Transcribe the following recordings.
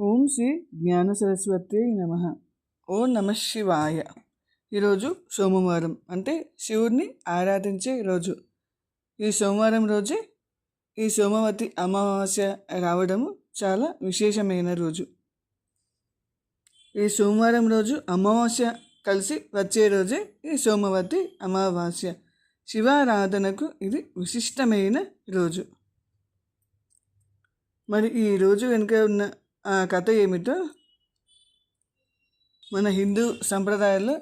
ఓం శ్రీ జ్ఞాన సరస్వతి నమ. ఓం నమ శివాయ. ఈరోజు సోమవారం. అంటే శివుడిని ఆరాధించే రోజు. ఈ సోమవారం రోజే ఈ సోమవతి అమావాస్య రావడము చాలా విశేషమైన రోజు. ఈ సోమవారం రోజు అమావాస్య కలిసి వచ్చే రోజే ఈ సోమవతి అమావాస్య. శివారాధనకు ఇది విశిష్టమైన రోజు. మరి ఈ రోజు వెనుక ఉన్న కథ ఏమిటో మన హిందూ సంప్రదాయాల్లో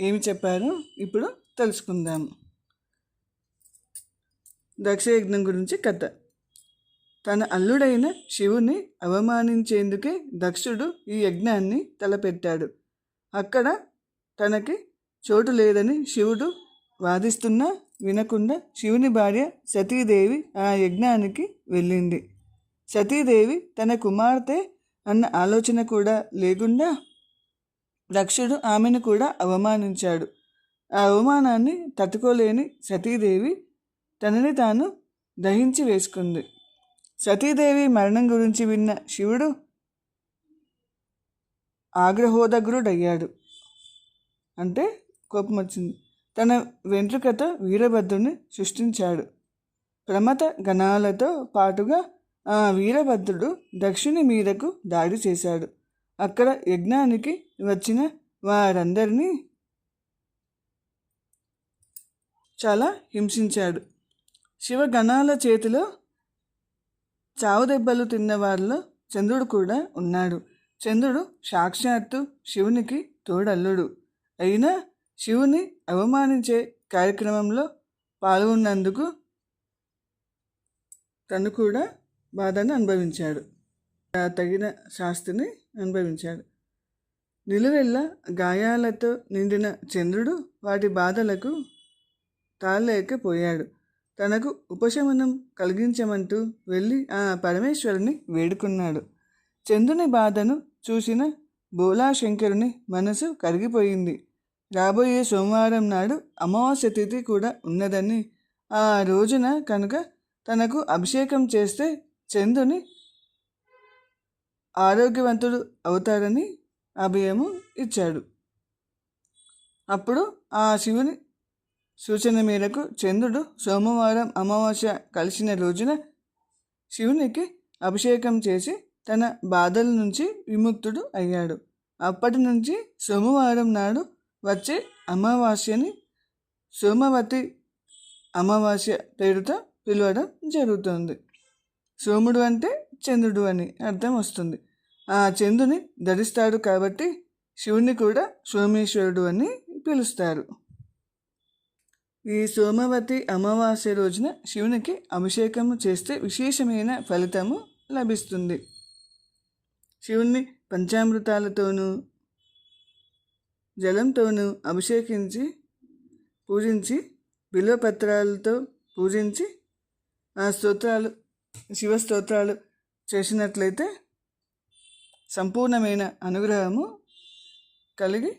ఏమి చెప్పారో ఇప్పుడు తెలుసుకుందాం. దక్షయజ్ఞం గురించి కథ. తన అల్లుడైన శివుని అవమానించేందుకే దక్షుడు ఈ యజ్ఞాన్ని తలపెట్టాడు. అక్కడ తనకి చోటు లేదని శివుడు వాదిస్తున్నా వినకుండా శివుని భార్య సతీదేవి ఆ యజ్ఞానికి వెళ్ళింది. సతీదేవి తన కుమార్తె అన్న ఆలోచన కూడా లేకుండా దక్షుడు ఆమెను కూడా అవమానించాడు. ఆ అవమానాన్ని తట్టుకోలేని సతీదేవి తనని తాను దహించి వేసుకుంది. సతీదేవి మరణం గురించి విన్న శివుడు ఆగ్రహోదగ్రుడయ్యాడు. అంటే కోపం వచ్చింది తన వెంట్రుకతో వీరభద్రుని సృష్టించాడు. ప్రమత గణాలతో పాటుగా ఆ వీరభద్రుడు దక్షిణ మీదకు దాడి చేశాడు. అక్కడ యజ్ఞానికి వచ్చిన వారందరినీ చాలా హింసించాడు. శివగణాల చేతిలో చావు దెబ్బలు తిన్న వారిలో చంద్రుడు కూడా ఉన్నాడు. చంద్రుడు సాక్షాత్తు శివునికి తోడల్లుడు. అయినా శివుని అవమానించే కార్యక్రమంలో పాల్గొన్నందుకు తను కూడా బాధను అనుభవించాడు. తగిన శాస్తిని అనుభవించాడు. నిలువెల్ల గాయాలతో నిండిన చంద్రుడు వాటి బాధలకు తాళలేకపోయాడు తనకు ఉపశమనం కలిగించమంటూ వెళ్ళి ఆ పరమేశ్వరుని వేడుకున్నాడు. చంద్రుని బాధను చూసిన బోలాశంకరుని మనసు కరిగిపోయింది. రాబోయే సోమవారం నాడు అమావాస్య తిథి కూడా ఉన్నదని ఆ రోజున కనుక తనకు అభిషేకం చేస్తే చందుని ఆరోగ్యవంతుడు అవుతాడని అభయము ఇచ్చాడు. అప్పుడు ఆ శివుని సూచన మేరకు చంద్రుడు సోమవారం అమావాస్య కలిసిన రోజున శివునికి అభిషేకం చేసి తన బాధల నుంచి విముక్తుడు అయ్యాడు. అప్పటి నుంచి సోమవారం నాడు వచ్చే అమావాస్యని సోమవతి అమావాస్య పేరుతో పిలవడం జరుగుతుంది. సోముడు అంటే చంద్రుడు అని అర్థం వస్తుంది. ఆ చంద్రుని ధరిస్తాడు కాబట్టి శివుణ్ణి కూడా సోమేశ్వరుడు అని పిలుస్తారు. ఈ సోమవతి అమావాస్య రోజున శివునికి అభిషేకము చేస్తే విశేషమైన ఫలితము లభిస్తుంది. శివుణ్ణి పంచామృతాలతోనూ జలంతోనూ అభిషేకించి పూజించి బిల్వపత్రాలతో పూజించి ఆ స్తోత్రాలు శివ స్తోత్రాలు చేసినట్లయితే సంపూర్ణమైన అనుగ్రహము కలిగి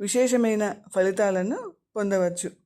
విశేషమైన ఫలితాలను పొందవచ్చు.